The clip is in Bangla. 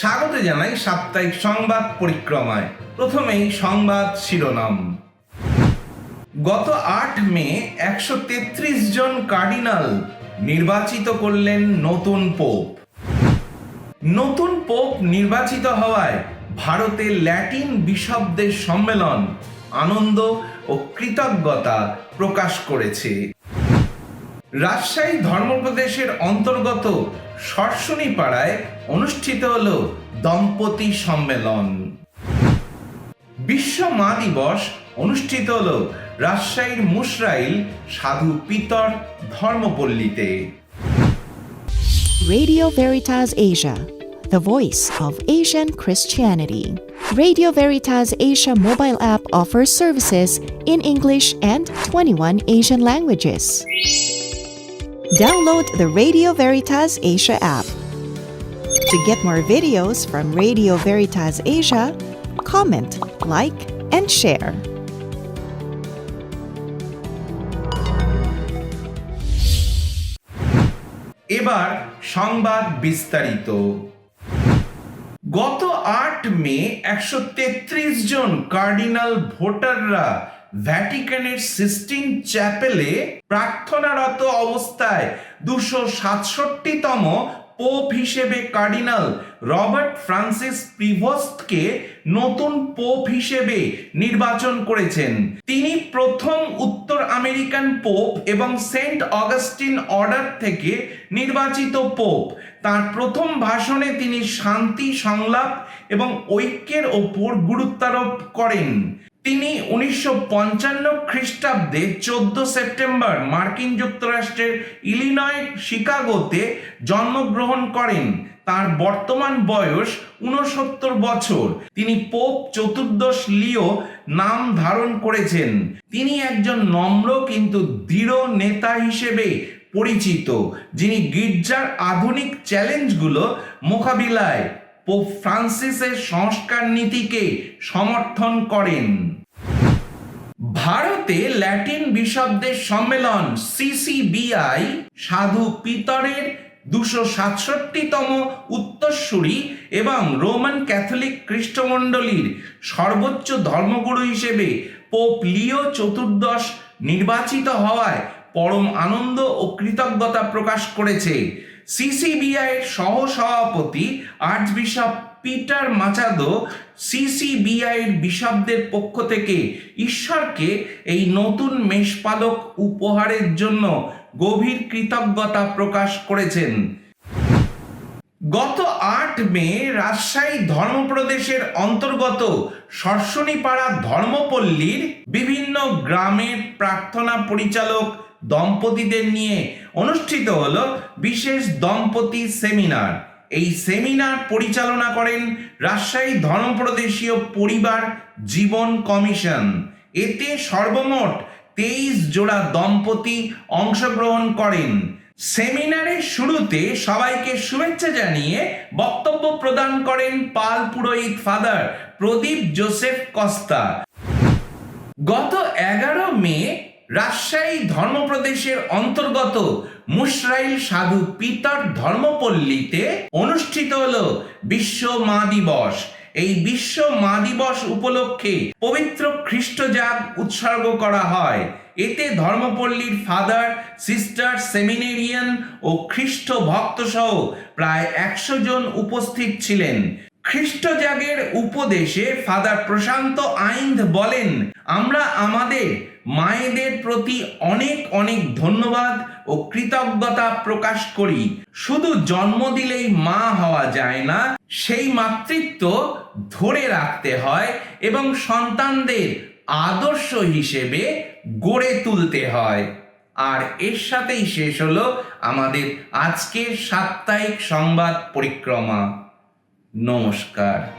স্বাগত জানাই সাপ্তাহিক সংবাদ পরিক্রমায়। প্রথমেই সংবাদ শিরোনাম। গত আট মে, একশো তেত্রিশ জন কার্ডিনাল নির্বাচিত করলেন নতুন পোপ। নতুন পোপ নির্বাচিত হওয়ায় ভারতে ল্যাটিন বিশপদের সম্মেলন আনন্দ ও কৃতজ্ঞতা প্রকাশ করেছে। রাজশাহী ধর্মপ্রদেশের অন্তর্গত সরসনী পাড়ায় অনুষ্ঠিত হল দম্পতি সম্মেলন বিশ্ব মা দিবস অনুষ্ঠিত হল রাজশাহীর মুসরাইল সাধু পিতর ধর্মপল্লীতে Radio Veritas Asia, the voice of Asian Christianity. Radio Veritas Asia mobile app offers services in English and 21 Asian languages. Download the Radio Veritas Asia app. To get more videos from Radio Veritas Asia, comment, like, and share. এবার সংবাদ বিস্তারিত গত আট মে একশো তেত্রিশ জন কার্ডিনাল ভোটাররা ভ্যাটিকানের সিস্টিন চ্যাপেলে প্রার্থনারত অবস্থায় দুশো সাতষট্টিতম পোপ হিসেবে কার্ডিনাল রবার্ট ফ্রান্সিস প্রিভোস্টকে নতুন পোপ হিসেবে নির্বাচন করেছেন। তিনি প্রথম উত্তর আমেরিকান পোপ এবং সেন্ট অগাস্টিন অর্ডার থেকে নির্বাচিত পোপ তার প্রথম ভাষণে তিনি শান্তি, সংলাপ এবং ঐক্যের ওপর গুরুত্বারোপ করেন। তিনি উনিশশো পঞ্চান্ন খ্রিস্টাব্দে চোদ্দ সেপ্টেম্বর মার্কিন যুক্তরাষ্ট্রের ইলিনয়, শিকাগোতে জন্মগ্রহণ করেন। তার বর্তমান বয়স উনসত্তর বছর। তিনি পোপ চতুর্দশ লিও নাম ধারণ করেছেন। তিনি একজন নম্র কিন্তু দৃঢ় নেতা হিসেবে পরিচিত, যিনি গির্জার আধুনিক চ্যালেঞ্জগুলো মোকাবিলায়। পোপ ফ্রান্সিসের সংস্কার নীতিকে সমর্থন করেন। ভারতে ল্যাটিন বিশব্দের সম্মেলন সিসিবিআই সাধু পিতরের দুশো সাতষট্টিতম উত্তরসূরি এবং রোমান ক্যাথলিক খ্রিস্টমণ্ডলীর সর্বোচ্চ ধর্মগুরু হিসেবে পোপ লিও চতুর্দশ নির্বাচিত হওয়ায় পরম আনন্দ ও কৃতজ্ঞতা প্রকাশ করেছে। সিসিবিআই এর সহ সভাপতি archbishop Peter Machado CCBI এর বিশপদের পক্ষ থেকে ঈশ্বরকে এই নতুন মেষপালক উপহারের জন্য গভীর কৃতজ্ঞতা প্রকাশ করেছেন। গত আট মে রাজশাহী ধর্মপ্রদেশের অন্তর্গত সরসনীপাড়া ধর্মপল্লীর বিভিন্ন গ্রামের প্রার্থনা পরিচালক দম্পতিদের নিয়ে অনুষ্ঠিত হল বিশেষ দম্পতি সেমিনার। এই সেমিনার পরিচালনা করেন রাজশাহী ধর্মপ্রদেশীয় পরিবার জীবন কমিশন। এতে সর্বমোট তেইশ জোড়া দম্পতি অংশগ্রহণ করেন। সেমিনারের শুরুতে সবাইকে শুভেচ্ছা জানিয়ে বক্তব্য প্রদান করেন পাল পুরোহিত ফাদার প্রদীপ জোসেফ কস্তা। গত এগারো মে রাজশাহী ধর্মপ্রদেশের অন্তর্গত মুসরাইল সাধু পিতর ধর্মপল্লীতে অনুষ্ঠিত হল বিশ্ব মা দিবস। এই বিশ্ব মা দিবস উপলক্ষে পবিত্র খ্রিস্টজাগ উৎসর্গ করা হয়। এতে ধর্মপল্লীর ফাদার, সিস্টার, সেমিনেরিয়ান ও খ্রিস্ট ভক্ত সহ প্রায় একশো জন উপস্থিত ছিলেন। খ্রিস্টজাগের উপদেশে ফাদার প্রশান্ত আইন্দ বলেন, আমরা আমাদের মায়েদের প্রতি অনেক অনেক ধন্যবাদ ও কৃতজ্ঞতা প্রকাশ করি। শুধু জন্ম দিলেই মা হওয়া যায় না, সেই মাতৃত্ব ধরে রাখতে হয় এবং সন্তানদের আদর্শ হিসেবে গড়ে তুলতে হয়। আর এর সাথেই শেষ হলো আমাদের আজকের সাপ্তাহিক সংবাদ পরিক্রমা। নমস্কার।